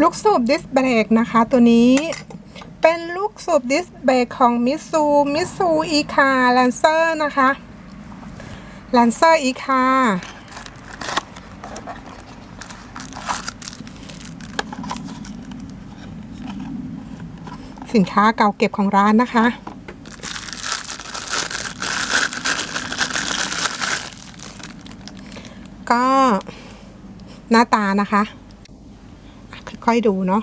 ลูกสูบดิสเบรกนะคะตัวนี้เป็นลูกสูบดิสเบรกของมิซูมิซูอีคาแลนเซอร์นะคะแลนเซอร์อีคาสินค้าเก่าเก็บของร้านนะคะ ก็หน้าตานะคะ ค่อยดูเนาะ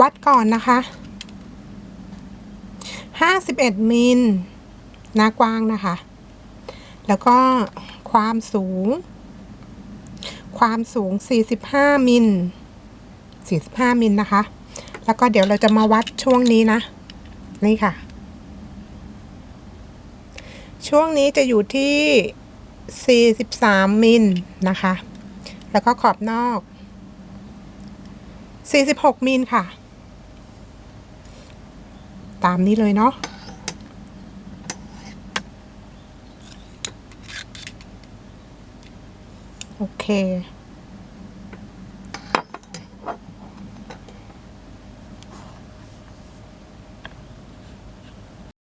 วัดก่อนนะคะ 51 มิลหน้ากว้างนะคะ แล้วก็ความสูง ความสูง 45 มิล 45 มิลนะคะ แล้วก็เดี๋ยวเราจะมาวัดช่วงนี้นะ นี่ค่ะ ช่วงนี้จะอยู่ที่ 43 มิลนะคะ แล้วก็ขอบนอก 46 มิลค่ะ ตามนี้เลยเนาะโอเค